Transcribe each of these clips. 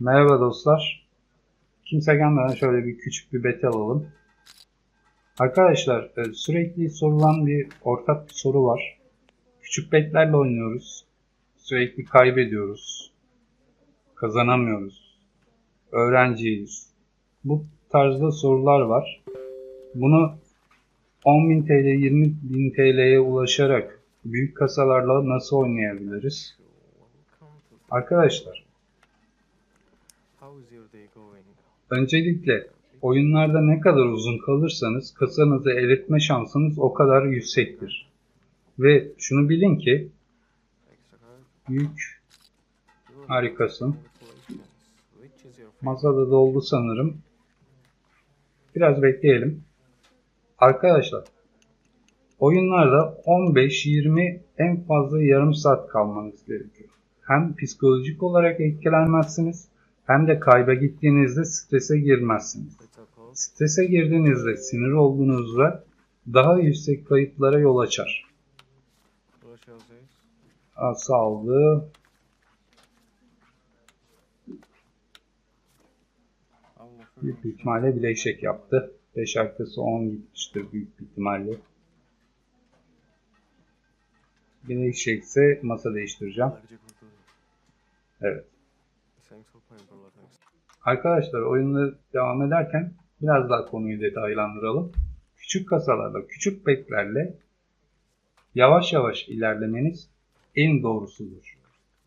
Merhaba dostlar. Kimse gelmeden şöyle bir küçük bir beti alalım. Arkadaşlar e, sürekli sorulan bir ortak bir soru var. Küçük betlerle oynuyoruz. Sürekli kaybediyoruz. Kazanamıyoruz. Öğrenciyiz. Bu tarzda sorular var. Bunu 10.000 TL, 20.000 TL'ye ulaşarak büyük kasalarla nasıl oynayabiliriz? Arkadaşlar Öncelikle oyunlarda ne kadar uzun kalırsanız kasanızı eritme şansınız o kadar yüksektir. Ve şunu bilin ki yük harikasın. Masada doldu sanırım. Biraz bekleyelim. Arkadaşlar oyunlarda 15-20 en fazla yarım saat kalmanız gerekiyor. Hem psikolojik olarak etkilenmezsiniz hem de kayba gittiğinizde strese girmezsiniz. Strese girdiğinizde, sinir olduğunuzda daha yüksek kayıplara yol açar. What shall I say? Asa aldı. I'm offering Büyük bir ihtimalle bileşek yaptı. 5 arkası 10 gitmiştir büyük bir ihtimalle. Bileşekse masa değiştireceğim. Evet. Arkadaşlar oyunda devam ederken biraz daha konuyu detaylandıralım. Küçük kasalarla, küçük beklerle yavaş yavaş ilerlemeniz en doğrusudur.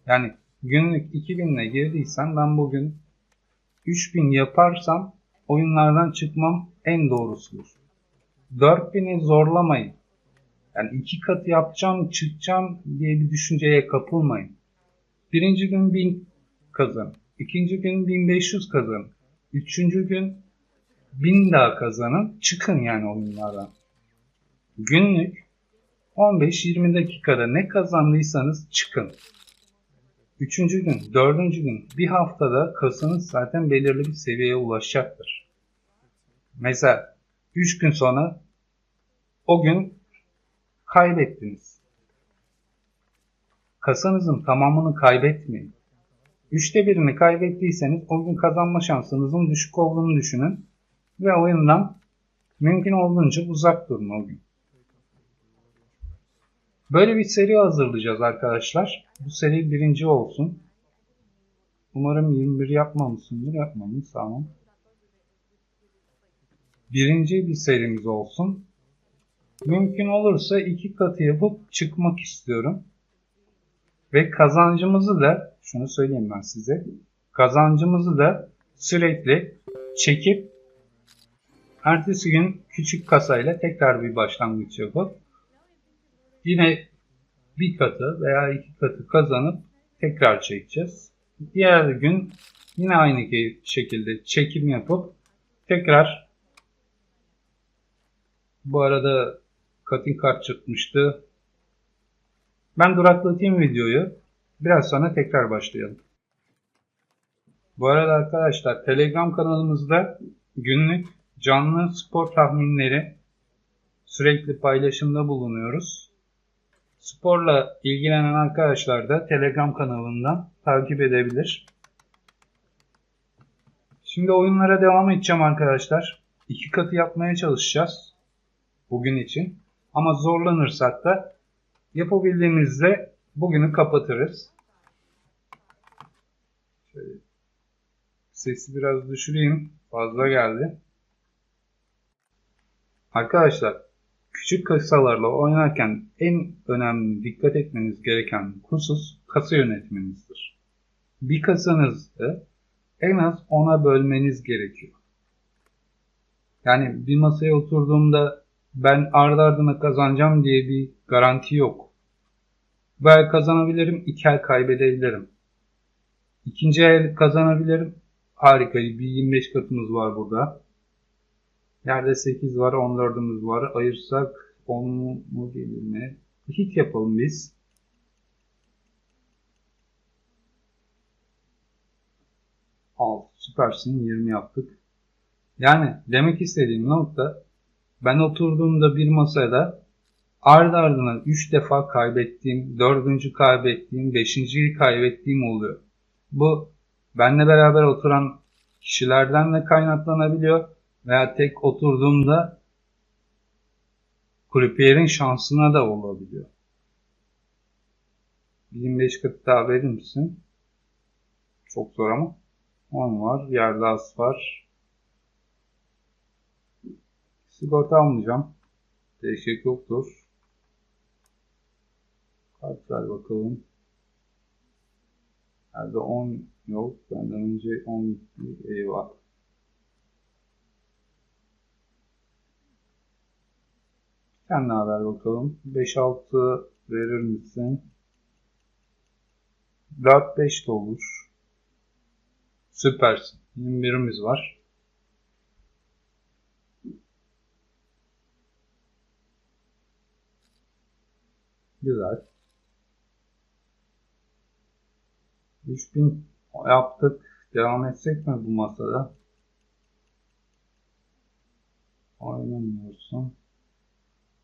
Yani günlük 2000 ile girdiysen ben bugün 3000 yaparsam oyunlardan çıkmam en doğrusudur. 4000'i zorlamayın. Yani iki katı yapacağım, çıkacağım diye bir düşünceye kapılmayın. Birinci gün 1000 kazan. İkinci gün 1500 kazan. Üçüncü gün 1000 daha kazanın. Çıkın yani oyunlardan. Günlük 15-20 dakikada ne kazandıysanız çıkın. Üçüncü gün, dördüncü gün, bir haftada kasanız zaten belirli bir seviyeye ulaşacaktır. Mesela 3 gün sonra o gün kaybettiniz. Kasanızın tamamını kaybetmeyin. Üçte birini kaybettiyseniz o gün kazanma şansınızın düşük olduğunu düşünün ve oyundan mümkün olduğunca uzak durun o gün. Böyle bir seri hazırlayacağız arkadaşlar. Bu seri birinci olsun. Umarım 21 yapmamışsındır. Yapmamış tamam. Birinci bir serimiz olsun. Mümkün olursa iki katı yapıp çıkmak istiyorum. Ve kazancımızı da şunu söyleyeyim ben size. Kazancımızı da sürekli çekip ertesi gün küçük kasayla tekrar bir başlangıç yapıp yine bir katı veya iki katı kazanıp tekrar çekeceğiz. Diğer gün yine aynı şekilde çekim yapıp tekrar bu arada cutting kart çıkmıştı. Ben duraklatayım videoyu. Biraz sonra tekrar başlayalım. Bu arada arkadaşlar Telegram kanalımızda günlük canlı spor tahminleri sürekli paylaşımda bulunuyoruz. Sporla ilgilenen arkadaşlar da Telegram kanalından takip edebilir. Şimdi oyunlara devam edeceğim arkadaşlar. İki katı yapmaya çalışacağız bugün için. Ama zorlanırsak da yapabildiğimizde bugünü kapatırız. Şöyle sesi biraz düşüreyim. Fazla geldi. Arkadaşlar küçük kasalarla oynarken en önemli dikkat etmeniz gereken husus kasa yönetmenizdir. Bir kasanızı en az 10'a bölmeniz gerekiyor. Yani bir masaya oturduğumda ben ardı ardına kazanacağım diye bir garanti yok. Bu el kazanabilirim, iki el kaybedebilirim. İkinci el kazanabilirim. Harika, bir 25 katımız var burada. Yerde 8 var, 14'ümüz var. Ayırsak 10 mu gelir mi? Hit yapalım biz. Al, süpersin 20 yaptık. Yani demek istediğim nokta ben oturduğumda bir masada ardı ardına 3 defa kaybettiğim, 4. kaybettiğim, 5.yi kaybettiğim oluyor. Bu benle beraber oturan kişilerden de kaynaklanabiliyor veya tek oturduğumda Krupier'in şansına da olabiliyor. 25 40 daha verir misin? Çok zor ama. 10 var. Yerde az var. Sigorta almayacağım. Değişik yoktur. Kart ver bakalım. Nerede 10 yok. Benden önce 10 gitti. Eyvah. Sen ne haber bakalım. 5-6 verir misin? 4-5 de olur. Süpersin. 21'imiz var. Güzel. 3000 yaptık. Devam etsek mi bu masada? Oynamıyorsun.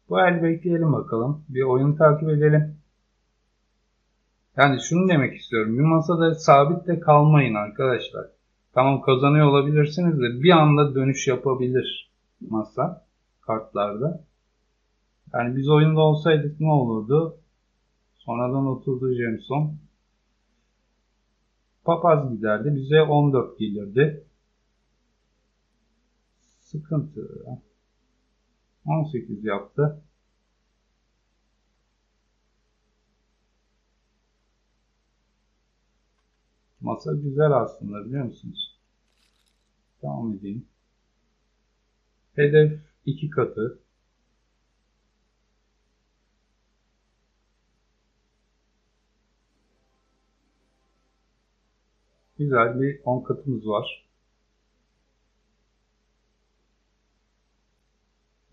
Bu el bekleyelim bakalım. Bir oyun takip edelim. Yani şunu demek istiyorum. Bir masada sabit de kalmayın arkadaşlar. Tamam kazanıyor olabilirsiniz de bir anda dönüş yapabilir masa kartlarda. Yani biz oyunda olsaydık ne olurdu? Sonradan oturdu Jameson. Papaz giderdi. Bize 14 gelirdi. Sıkıntı. 18 yaptı. Masa güzel aslında biliyor musunuz? Devam edeyim. Hedef iki katı. Güzel bir 10 katımız var.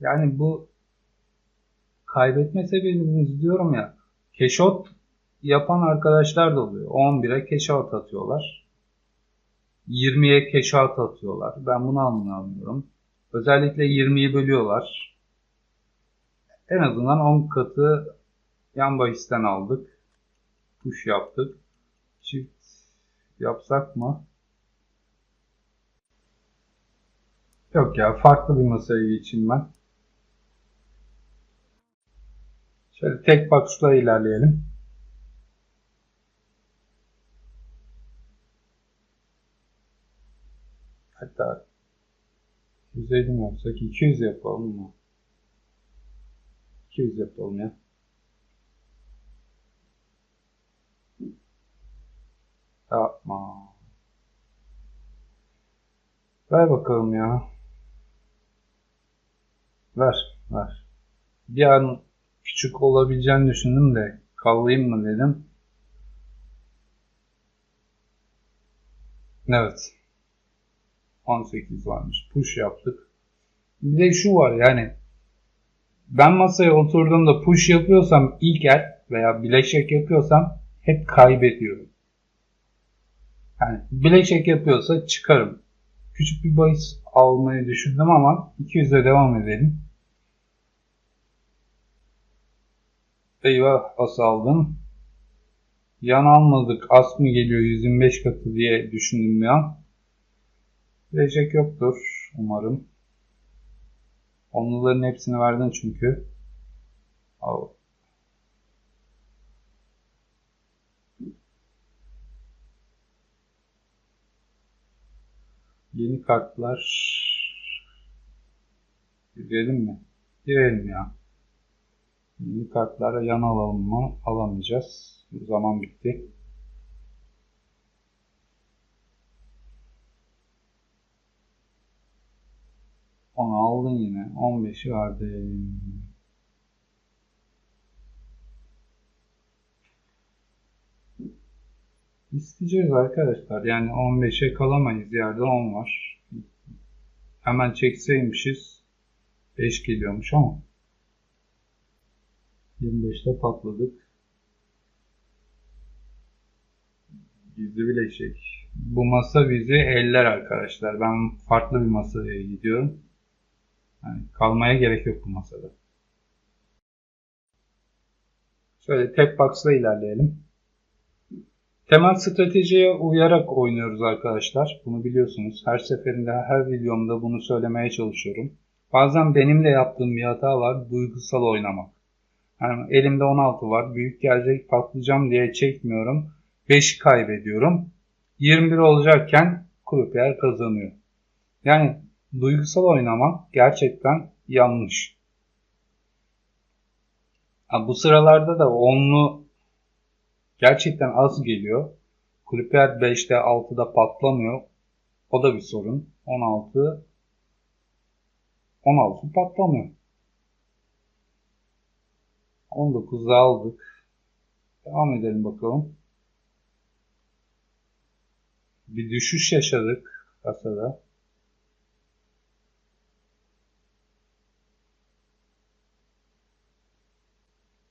Yani bu kaybetme sebebimiz diyorum ya keşot yapan arkadaşlar da oluyor. 11'e keşot atıyorlar. 20'ye keşot atıyorlar. Ben bunu anlamıyorum. Özellikle 20'yi bölüyorlar. En azından 10 katı yan bahisten aldık. Kuş yaptık. Çift yapsak mı? Yok ya farklı bir masaya geçeyim ben. Şöyle tek box'la ilerleyelim. Hatta 150 mi yapsak 200 yapalım mı? 200 yapalım ya. Yapma. Ver bakalım ya. Ver, ver. Bir an küçük olabileceğini düşündüm de kallayayım mı dedim. Evet. 18 varmış. Push yaptık. Bir de şu var yani ben masaya oturduğumda push yapıyorsam ilk el veya bileşek yapıyorsam hep kaybediyorum. Yani bileşek yapıyorsa çıkarım. Küçük bir bahis almayı düşündüm ama 200'e devam edelim. Eyvah as aldım. Yan almadık. As mı geliyor 125 katı diye düşündüm ya. Bilecek yoktur umarım. Onluların hepsini verdin çünkü. Al. Yeni kartlar girelim mi? Girelim ya. Yeni kartlara yan alalım mı? Alamayacağız. Zaman bitti. Onu aldın yine. 15'i verdin. İsteyeceğiz arkadaşlar. Yani 15'e kalamayız. Yerde 10 var. Hemen çekseymişiz 5 geliyormuş ama 25'te patladık. Gizli bileşik. Bu masa bizi eller arkadaşlar. Ben farklı bir masaya gidiyorum. Yani kalmaya gerek yok bu masada. Şöyle tek box'la ilerleyelim. Temel stratejiye uyarak oynuyoruz arkadaşlar. Bunu biliyorsunuz. Her seferinde, her videomda bunu söylemeye çalışıyorum. Bazen benim de yaptığım bir hata var. Duygusal oynamak. Yani elimde 16 var. Büyük gelecek patlayacağım diye çekmiyorum. 5'i kaybediyorum. 21 olacakken Krupier kazanıyor. Yani duygusal oynamak gerçekten yanlış. Ha, bu sıralarda da onlu gerçekten az geliyor. Krupier 5'te 6'da patlamıyor. O da bir sorun. 16 16 patlamıyor. 19'da aldık. Devam edelim bakalım. Bir düşüş yaşadık kasada.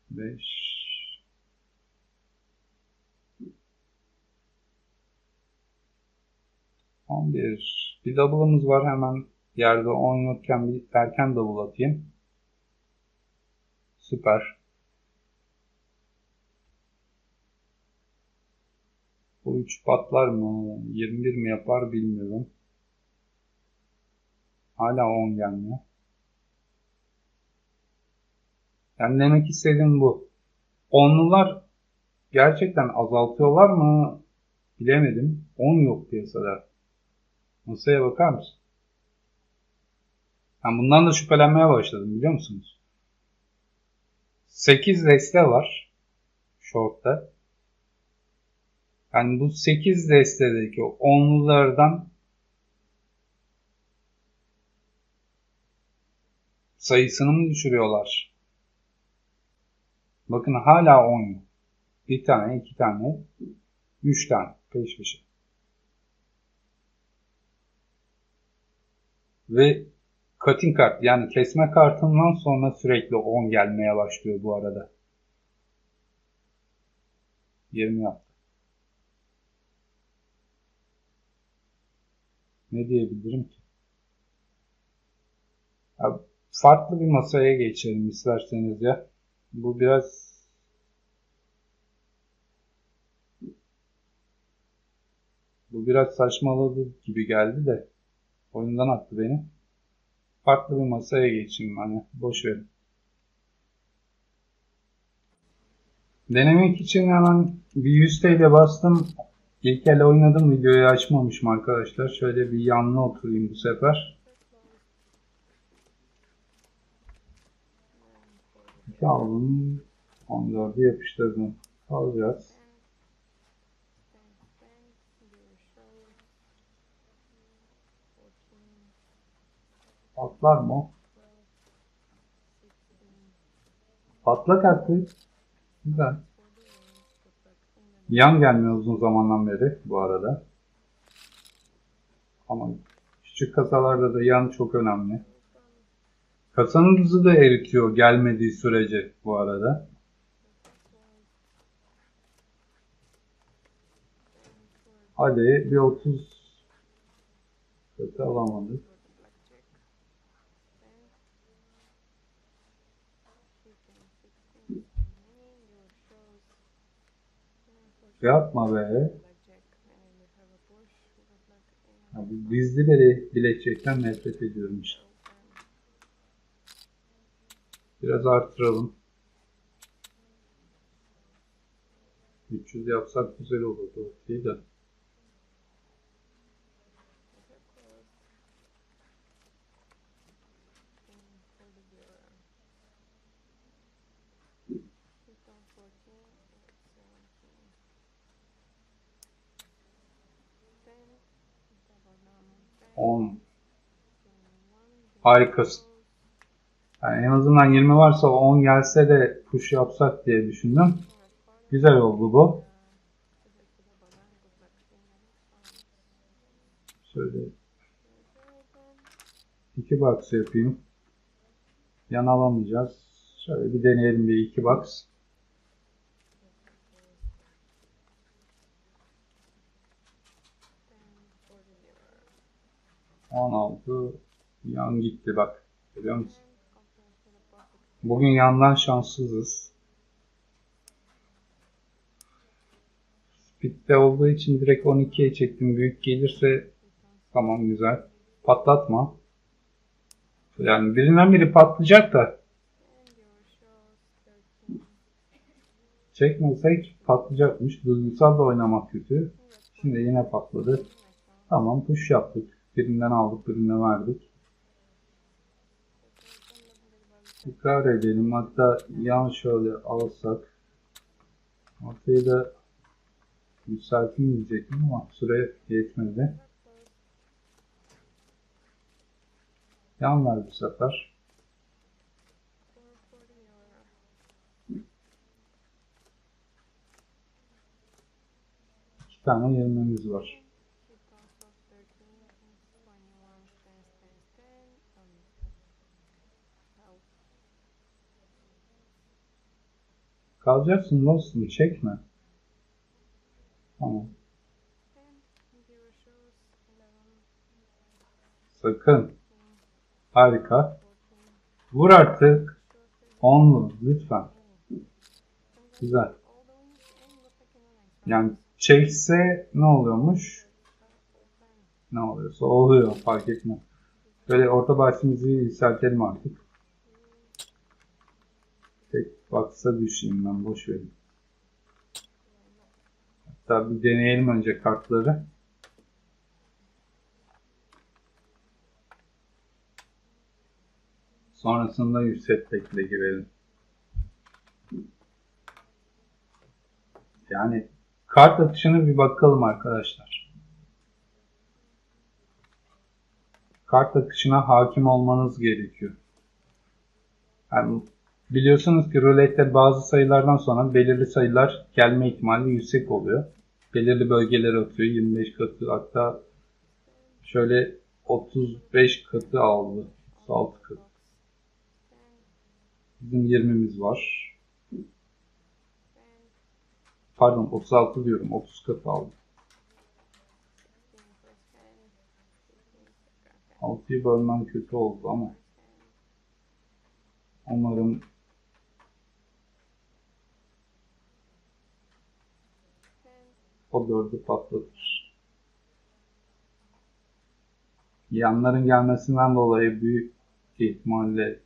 Beş. On bir. Bir double'ımız var hemen yerde 10 yokken bir erken double atayım. Süper. Bu 3 patlar mı? 21 mi yapar bilmiyorum. Hala 10 gelmiyor. Yani demek istediğim bu. Onlular gerçekten azaltıyorlar mı? Bilemedim. 10 yok piyasada. Masaya bakar mısın? Ben bundan da şüphelenmeye başladım biliyor musunuz? 8 deste var. Short'ta. Yani bu 8 destedeki onlulardan sayısını mı düşürüyorlar? Bakın hala 10 yok. Bir tane, iki tane, üç tane peş peşe. Ve cutting kart yani kesme kartından sonra sürekli 10 gelmeye başlıyor bu arada. 20 yaptı. Ne diyebilirim ki? Ya, farklı bir masaya geçelim isterseniz ya. Bu biraz bu biraz saçmaladı gibi geldi de oyundan attı beni. Farklı bir masaya geçeyim hani boş verin. Denemek için hemen bir 100 TL bastım. İlk el oynadım videoyu açmamışım arkadaşlar. Şöyle bir yanlı oturayım bu sefer. Aldım. 14'ü yapıştırdım. Alacağız. Patlar mı? Patlak artık. Güzel. Yan gelmiyor uzun zamandan beri bu arada. Ama küçük kasalarda da yan çok önemli. Kasanın hızı da eritiyor gelmediği sürece bu arada. Hadi bir 30 kötü alamadık. Yapma be. Abi dizli bile bilekçekten nefret ediyorum. Biraz artıralım. 300 yapsak güzel olurdu. Değil de. On. Harikasın. Yani en azından 20 varsa 10 gelse de push yapsak diye düşündüm. Güzel oldu bu. Şöyle iki box yapayım. Yan alamayacağız. Şöyle bir deneyelim bir iki box. On altı yan gitti bak. Görüyor musun? Bugün yandan şanssızız. Bitte olduğu için direkt 12'ye çektim. Büyük gelirse tamam güzel. Patlatma. Yani birinden biri patlayacak da çekmesek patlayacakmış. Duygusal da oynamak kötü. Şimdi yine patladı. Tamam push yaptık. Birinden aldık birinden verdik. Tekrar edelim. Hatta yan şöyle alsak. Ortayı da yükselteyim diyecektim ama süre yetmedi. Yan ver bu sefer. İki tane yirmimiz var. Kalacaksın dostum çekme. Tamam. Sakın. Harika. Vur artık. Onlu lütfen. Güzel. Yani çekse ne oluyormuş? Ne oluyorsa oluyor fark etmez. Böyle orta bahsimizi yükseltelim artık. Baksa düşeyim ben boş verin. Hatta bir deneyelim önce kartları. Sonrasında yüksek tekle girelim. Yani kart akışına bir bakalım arkadaşlar. Kart akışına hakim olmanız gerekiyor. Yani biliyorsunuz ki rulette bazı sayılardan sonra belirli sayılar gelme ihtimali yüksek oluyor. Belirli bölgelere atıyor. 25 katı hatta şöyle 35 katı aldı. 36 katı. Bizim 20'miz var. Pardon 36 diyorum. 30 katı aldı. 6'yı bölmem kötü oldu ama umarım o dördü patlatır. Yanların gelmesinden dolayı büyük ihtimalle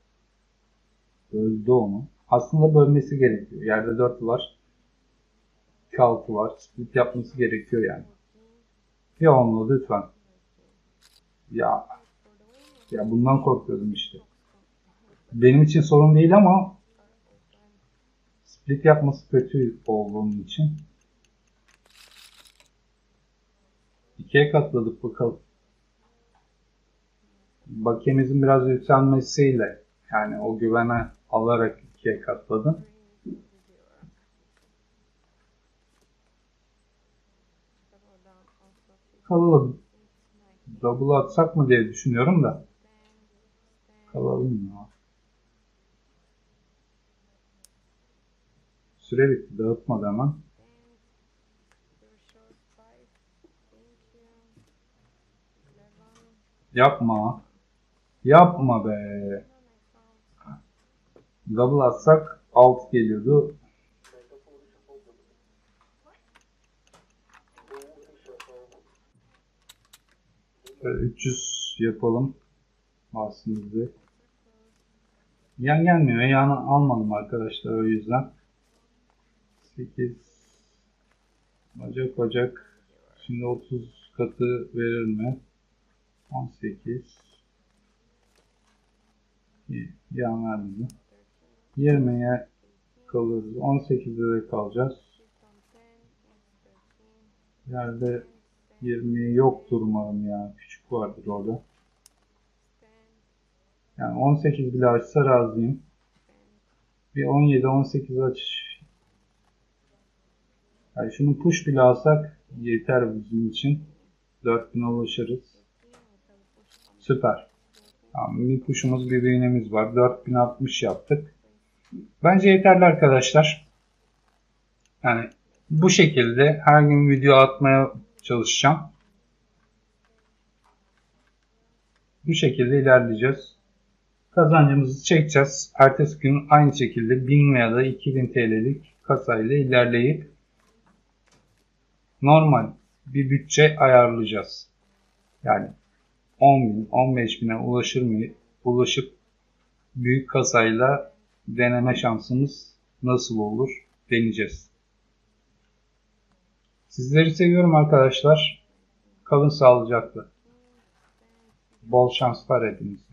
böldü onu. Aslında bölmesi gerekiyor. Yerde 4 var. 2 6 var. Split yapması gerekiyor yani. Ya onu lütfen. Ya. Ya bundan korkuyordum işte. Benim için sorun değil ama split yapması kötü olduğum için. İkiye katladık bakalım. Bakiyemizin biraz yükselmesiyle yani o güvene alarak ikiye katladım. Kalalım. Double atsak mı diye düşünüyorum da. Kalalım ya. Süre bitti. Dağıtmadı hemen. Yapma. Yapma be. Double atsak alt geliyordu. Şöyle 300 yapalım. Aslında. Yan gelmiyor. Yan almadım arkadaşlar o yüzden. 8 Bacak bacak. Şimdi 30 katı verir mi? 18 Yan vermedi. 20'ye kalırız. 18'de de kalacağız. Yerde 20 yoktur umarım ya. Küçük vardır orada. Yani 18 bile açsa razıyım. Bir 17-18 aç. Yani şunu push bile alsak yeter bizim için. 4000'e ulaşırız. Süper. Tamam, bir push'umuz bir iğnemiz var. 4060 yaptık. Bence yeterli arkadaşlar. Yani bu şekilde her gün video atmaya çalışacağım. Bu şekilde ilerleyeceğiz. Kazancımızı çekeceğiz. Ertesi gün aynı şekilde 1000 veya da 2000 TL'lik kasayla ilerleyip normal bir bütçe ayarlayacağız. Yani 10 bin, 15 bine ulaşır mı, ulaşıp büyük kasayla deneme şansımız nasıl olur deneyeceğiz. Sizleri seviyorum arkadaşlar. Kalın sağlıcakla. Bol şanslar hepinize.